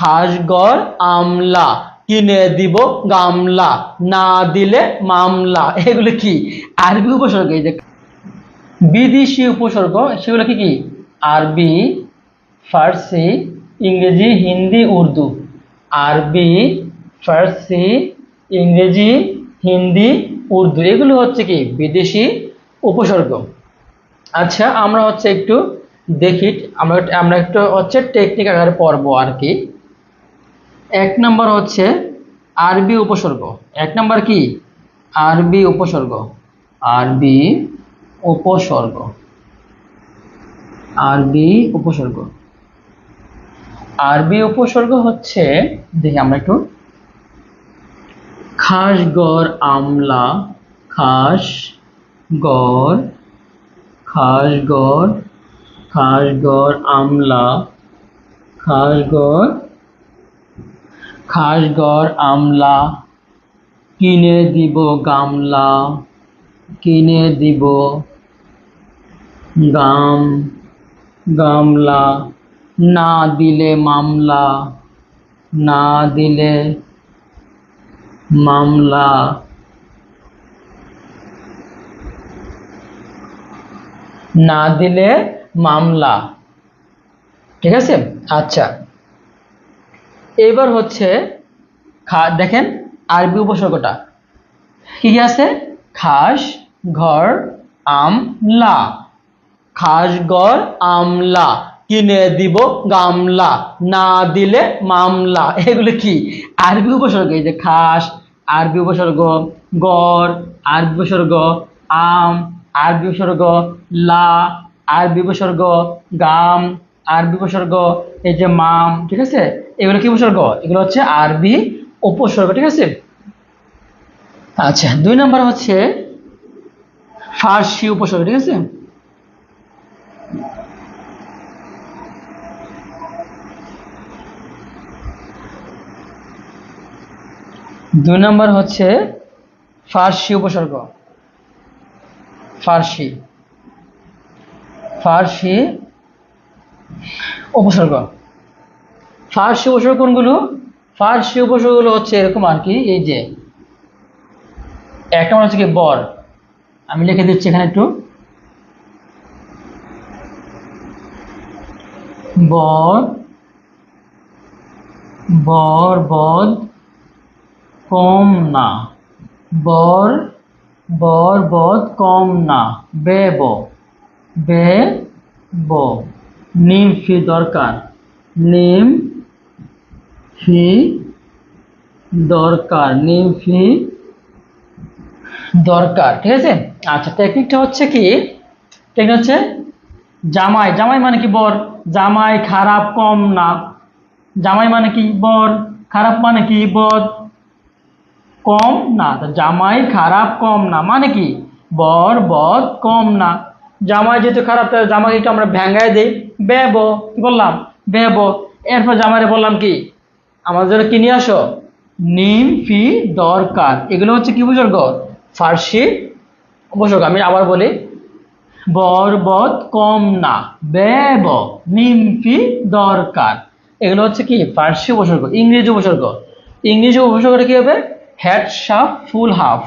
খাসগড়, আমলা। কিনে দিব গামলা, না দিলে মামলা। এগুলো কি? আরবি উপসর্গ এই যে বিদেশি উপসর্গ, সেগুলো কি কি? আরবি, ফার্সি, ইংরেজি, হিন্দি, উর্দু। আরবি, ফার্সি, ইংরেজি, হিন্দি, উর্দু। এগুলো হচ্ছে কি? বিদেশি উপসর্গ। আচ্ছা আমরা হচ্ছে একটু দেখি, আমরা আমরা একটু হচ্ছে টেকনিক আকারে পড়ব আর কি। এক নম্বর হচ্ছে আরবি উপসর্গ। এক নম্বর কি? আরবি উপসর্গ। আরবি উপসর্গ। আরবি উপসর্গ। আরবি উপসর্গ হচ্ছে, দেখি আমরা একটু। খাস গড় আমলা, খাস গড় খাস গড় খাস গড় আমলা, খাস গড় খাস গড়, আমলা। কিনে দিব গামলা। কিনে দিব গাম, গামলা। না দিলে মামলা। না দিলে মামলা। না দিলে মামলা। ঠিক আছে? আচ্ছা। এবার হচ্ছে খা, দেখেন আরবি উপসর্গটা। কি কি আছে? খাস, ঘর আমলা খাস, গড় আমলা কিনে দিব গামলা, না দিলে মামলা। এগুলো কি? আরবি উপসর্গ, এই যে খাস, আরবি উপসর্গ, গড়, আরবি উপসর্গ, আম, আরবি উপসর্গ, লা, আরবি উপসর্গ, গাম, আরবি উপসর্গ এই যে মাম, ঠিক আছে? এগুলো কি উপসর্গ? এগুলো হচ্ছে আরবি উপসর্গ, ঠিক আছে? আচ্ছা দুই নম্বর হচ্ছে ফার্সি উপসর্গ, ঠিক আছে? দুই নম্বর হচ্ছে ফার্সি উপসর্গ। ফার্সি। ফার্সি উপসর্গ ফার্সি উপসর্গ কোনগুলো? ফার্সি উপসর্গগুলো হচ্ছে এরকম আর কি, এই যে একটা হচ্ছে কি, বর। আমি লিখে দিচ্ছি এখানে একটু। বর বর, বদ, কম না। বর বর, বদ, কম না। বে, ব। বে, ব। নিম ফি দরকার। নিম ফি দরকার। নিম ফি দরকার। ঠিক আছে? আচ্ছা টেকনিকটা হচ্ছে কি? টেকনিক হচ্ছে জামাই। জামাই মানে কি বর? জামাই খারাপ কম না। জামাই মানে কি বর? খারাপ মানে কি বদ কম না। জামাই খারাপ কম না। মানে কি? বর বদ কম না। জামাই যেহেতু খারাপ, তাহলে জামাই একটু আমরা ভেঙ্গায় দিই। কি বললাম, বেব, এরপর জামাইরে বললাম কি, আমাদের জন্য কি নিয়ে আসো? নিম, ফি, দরকার। এগুলো হচ্ছে কি উপসর্গ ফার্সি উপসর্গ আমি আবার বলি বর বদ কম না। ব্যব নিম, ফি, দরকার। এগুলো হচ্ছে কি? ফার্সি উপসর্গ ইংরেজি উপসর্গ ইংরেজি উপসর্গটা কি হবে? হ্যাড সাপ ফুল হাফ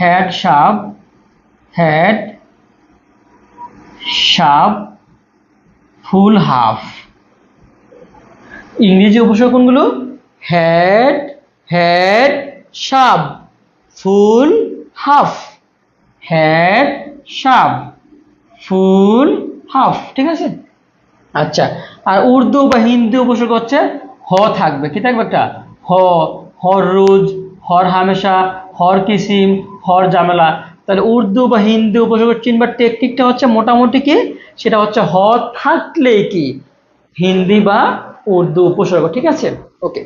হ্যাড সাপ হ্যাড সাপ ফুল হাফ। ইংরেজি উপসর্গ কোনগুলো? হ্যাড হ্যাড সাপ ফুল হাফ। হ্যাড সাপ ফুল হাফ। ঠিক আছে? আচ্ছা আর উর্দু বা হিন্দি উপসর্গ হচ্ছে হ থাকবে। কি থাকবে একটা? হ, হর রোজ, হর হামেশা, হর কিসিম, হর জামেলা। তাহলে উর্দু বা হিন্দি উপসর্গ চিনবার টেকনিকটা হচ্ছে মোটামুটি কি? সেটা হচ্ছে হ থাকলেই কি? হিন্দি বা উর্দু উপসর্গ, ঠিক আছে? ওকে